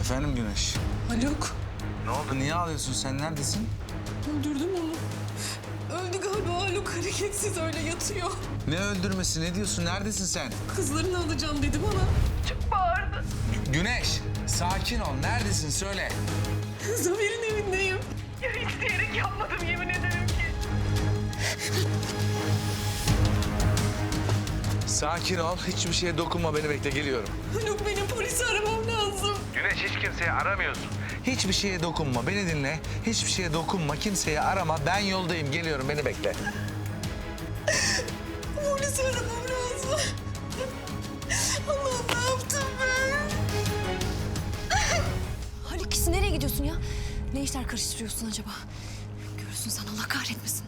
Efendim Güneş. Haluk, Ne oldu? Niye ağlıyorsun? Sen neredesin? öldürdüm onu. Öldü galiba Haluk, hareketsiz öyle yatıyor. Ne öldürmesi? Ne diyorsun? Neredesin sen? Kızlarını alacağım dedi bana. Çok bağırdı. Güneş, sakin ol. Neredesin? Söyle. Zafer'in evindeyim. Ya isteyerek yapmadım yemin ederim ki. Sakin ol. Hiçbir şeye dokunma. Beni bekle. Geliyorum. Haluk benim polisi aramam lazım. Güneş hiç kimseye aramıyorsun. Hiçbir şeye dokunma. Beni dinle. Hiçbir şeye dokunma. Kimseye arama. Ben yoldayım. Geliyorum. Beni bekle. Polisi aramam lazım. Allah'ım ne yaptım ben? Haluk ikisi nereye gidiyorsun ya? Ne işler karıştırıyorsun acaba? Görürsün sen Allah kahretmesin.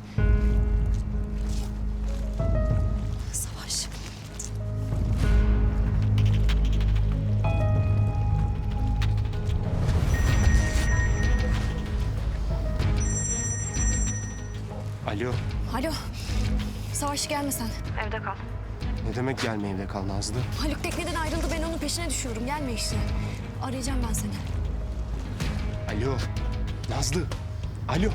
Alo. Alo. Savaş gelme sen. Evde kal. Ne demek gelme evde kal Nazlı? Haluk tekneden ayrıldı ben onun peşine düşüyorum. Gelme işte. Arayacağım ben seni. Alo. Nazlı. Alo.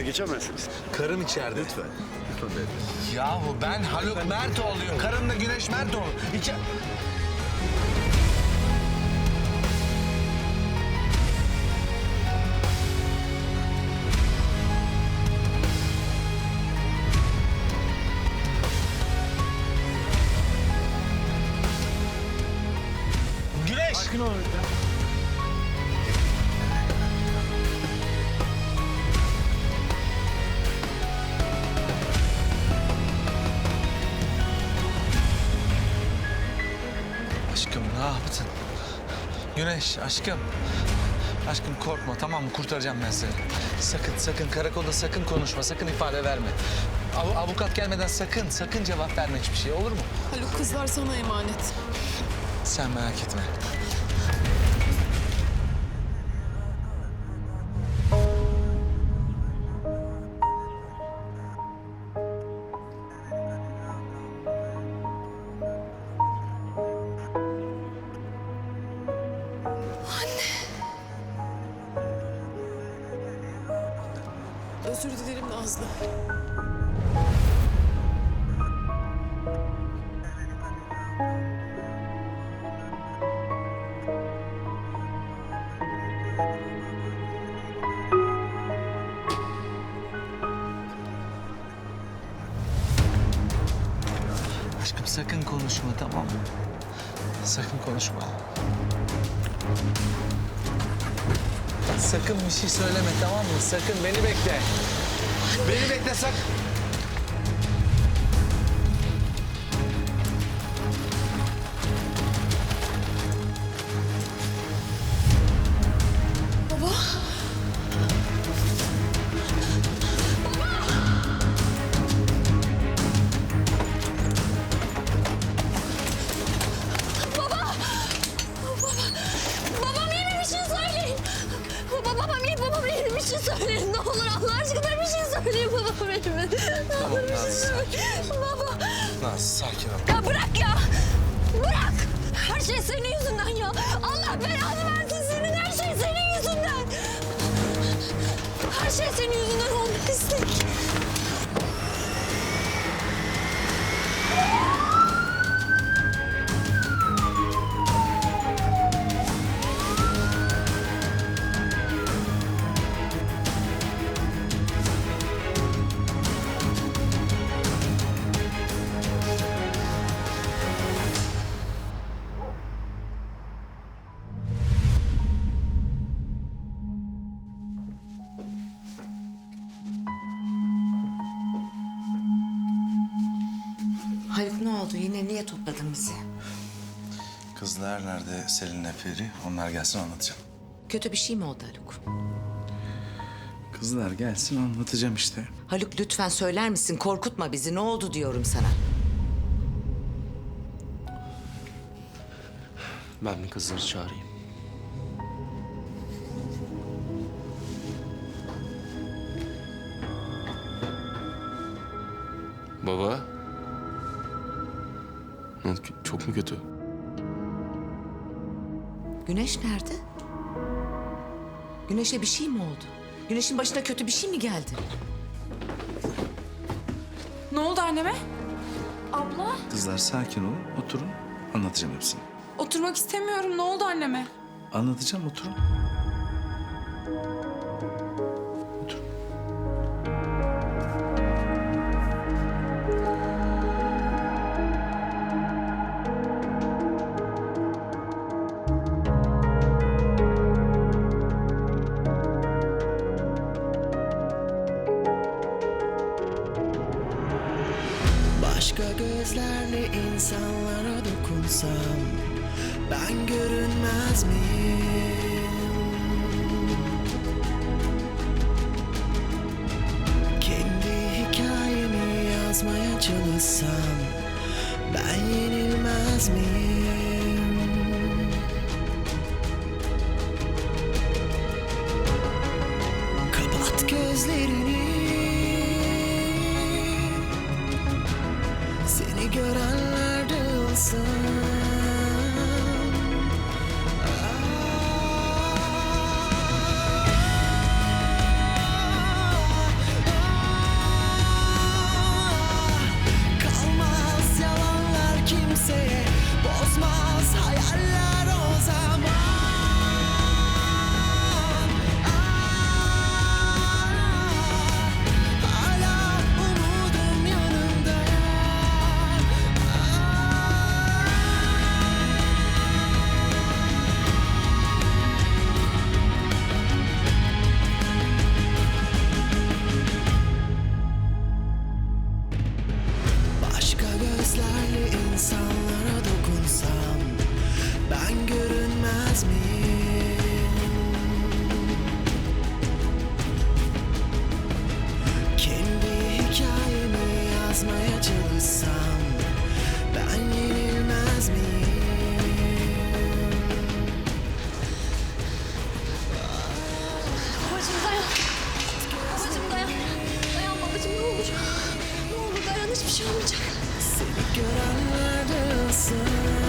Beyefendi geçemezsiniz. Karım içeride. Lütfen. Lütfen beyefendi. Yahu ben Haluk Mertoğlu'yum. Karım da Güneş Mertoğlu. İçe... Güneş! Sakin ol. Ne yaptın? Güneş aşkım. Aşkım korkma tamam mı? Kurtaracağım ben seni. Sakın sakın karakolda sakın konuşma. Sakın ifade verme. Av- avukat gelmeden sakın sakın cevap verme hiçbir şey olur mu? Haluk kızlar sana emanet. Sen merak etme. Özür dilerim Nazlı. Aşkım sakın konuşma tamam mı? Sakın konuşma. Sakın bir şey söyleme tamam mı? Sakın beni bekle. Beni bekle sakın. Aşkına bir şey söyleyin babam benim. Ne olur bir şey. Baba. Naz sakin ol. Ya bırak ya. Bırak. Her şey senin yüzünden ya. Allah belanı versin oldu? Yine niye topladın bizi? Kızlar nerede Selin'le Peri? Onlar gelsin anlatacağım. Kötü bir şey mi oldu Haluk? Kızlar gelsin anlatacağım işte. Haluk lütfen söyler misin? Korkutma bizi. Ne oldu diyorum sana. Ben bir kızları çağırayım. Baba. Ne- Çok mu kötü? Güneş nerede? Güneş'e bir şey mi oldu? Güneş'in başına kötü bir şey mi geldi? Ne oldu anneme? Abla. Kızlar sakin olun, oturun. Anlatacağım hepsini. Oturmak istemiyorum. Ne oldu anneme? Anlatacağım, oturun. Oturun. Dokunsam Ben görünmez miyim? Kendi hikayemi yazmaya çalışsam Ben yenilmez miyim? Kapat gözlerini Seni görenler insanlara dokunsam Ben görünmez miyim? Kendi hikayemi yazmaya çalışsam Ben yenilmez miyim? Babacığım dayan. Babacığım dayan. Dayan babacığım ne olur. Ne olur dayan hiçbir şey olmayacak. Seni görenler sun.